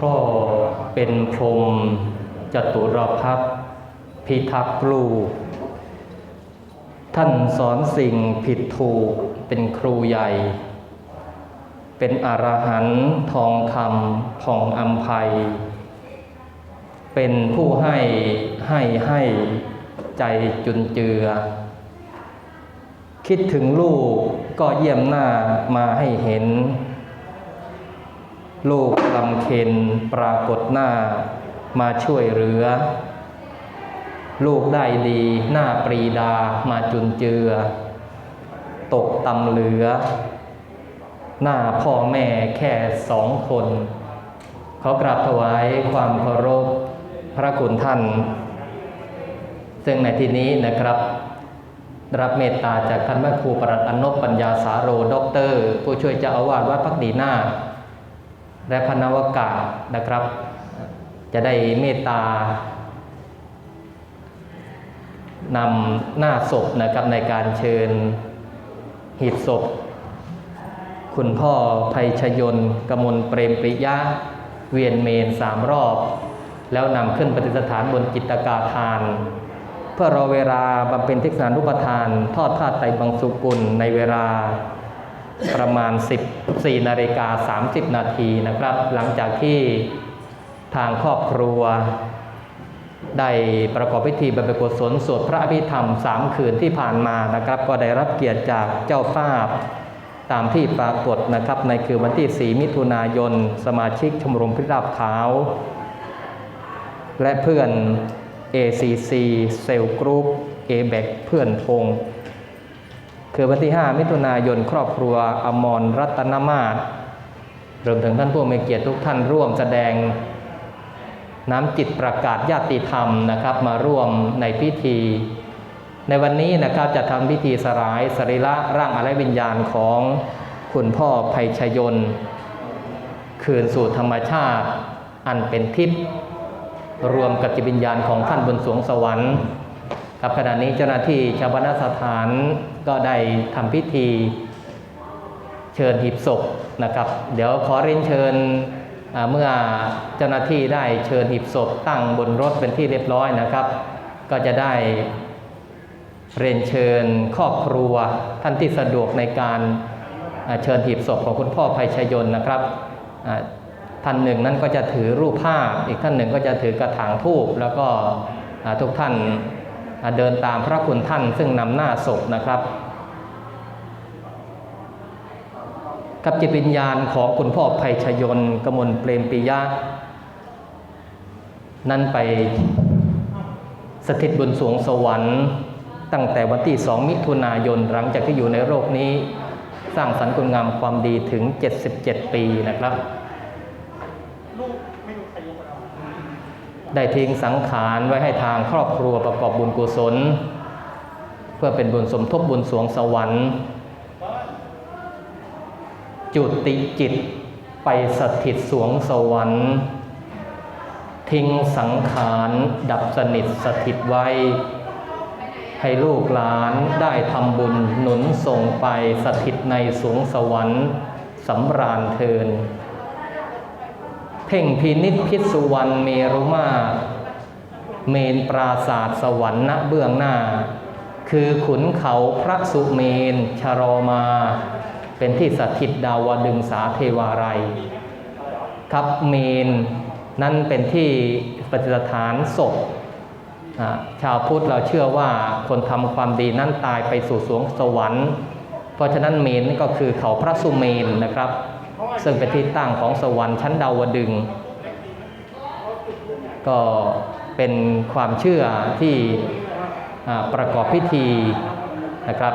พ่อเป็นพรหมจตุรพักพิทักษ์ลูกท่านสอนสิ่งผิดถูกเป็นครูใหญ่ เป็นอรหันต์ทองคำผ่องอัมภัย เป็นผู้ให้ให้ให้ใจจุนเจือ คิดถึงลูกก็เยี่ยมหน้ามาให้เห็น ลูกลำเค็นปรากฏหน้ามาช่วยเหลือ ลูกได้ดีหน้าปรีดามาจุนเจือ ตกตำเหลือ หน้าพ่อแม่แค่สองคน เขากราบถวายความเคารพพระคุณท่าน ซึ่งในที่นี้นะครับ รับเมตตาจากท่านแม่ครูปรัตอนบปัญญาสาโรด็อกเตอร์ ผู้ช่วยเจ้าอาวาสวัดพักดีนา และพนวกาศนะครับ จะได้เมตตานำหน้าศพนะครับในการเชิญหีบศพ คุณพ่อภัยชยนกมลเปรมปริยะ เวียนเมนสามรอบ แล้วนำขึ้นปฏิสถานบนจิตกาทาน เพื่อรอเวลาบำเพ็ญทิศนานุปทาน ทอดผ้าไตรบังสุกุลในเวลา ประมาณ 14นาฬิกา30 นาทีนะครับ หลังจากที่ทางครอบครัว ได้ประกอบพิธีบำเพ็ญกุศลสวดพระอภิธรรมสามคืนที่ผ่านมานะครับ ก็ได้รับเกียรติจากเจ้าภาพตามที่ปรากฏนะครับ ในคือวันที่ 4 มิถุนายน สมาชิกชมรมพิราบขาว และเพื่อน ACC เซลกรุ๊ป a b a c เพื่อนพง คือวันที่ 5 มิถุนายนครอบครัวอมรรัตนมาศรวมถึงท่านผู้มีเกียรติทุกท่านร่วมแสดงน้ำจิตประกาศญาติธรรมนะครับ มาร่วมในพิธี ในวันนี้นะครับจะทำพิธีสลายสรีระร่างอะไรวิญญาณของคุณพ่อภัยชยน คืนสู่ธรรมชาติอันเป็นทิพย์รวมกับจิตวิญญาณของท่านบนสวงสวรรค์ ครับขณะนี้เจ้าหน้าที่ชาวบนสถานก็ได้ทำพิธีเชิญหีบศพนะครับ เดี๋ยวขอเรียนเชิญเมื่อเจ้าหน้าที่ได้เชิญหีบศพตั้งบนรถเป็นที่เรียบร้อยนะครับ ก็จะได้เรียนเชิญครอบครัวท่านที่สะดวกในการเชิญหีบศพของคุณพ่อภัยชยนต์นะครับท่านหนึ่งนั้นก็จะถือรูปภาพ อีกท่านหนึ่งก็จะถือกระถางทูบแล้วก็ทุกท่าน เดินตามพระคุณท่านซึ่งนำหน้าศพนะครับ กับจิตวิญญาณของคุณพ่อภัยชยน์กมลเปรมปิยะ นั้นไปสถิตบนสวงสวรรค์ ตั้งแต่วันที่ 2 มิถุนายนหลังจากที่อยู่ในโลกนี้ สร้างสรรค์คุณงามความดีถึง 77 ปีนะครับ ได้ทิ้งสังขารไว้ให้ทางครอบครัวประกอบบุญกุศล เพื่อเป็นบุญสมทบบุญสวงสวรรค์ จุติจิตไปสถิตสวงสวรรค์ ทิ้งสังขารดับสนิทสถิตไว้ ให้ลูกหลานได้ทำบุญหนุนส่งไปสถิตในสวงสวรรค์สำราญเทิน เพ่งพินิษพิสุวรรณเมรุมาเมนปราศาสตร์สวรรค์ณเบื้องหน้า คือขุนเขาพระสุเมนชรอมา เป็นที่สถิตดาวดึงสาเทวารัยครับเมนนั่นเป็นที่ปฏิสถานศพชาวพุทธเราเชื่อว่าคนทำความดีนั้นตายไปสู่สวงสวรรค์ เพราะฉะนั้นเมนก็คือเขาพระสุเมนนะครับ ซึ่งเป็นที่ตั้งของสวรรค์ชั้นดาวดึง ก็เป็นความเชื่อที่ประกอบพิธีนะครับ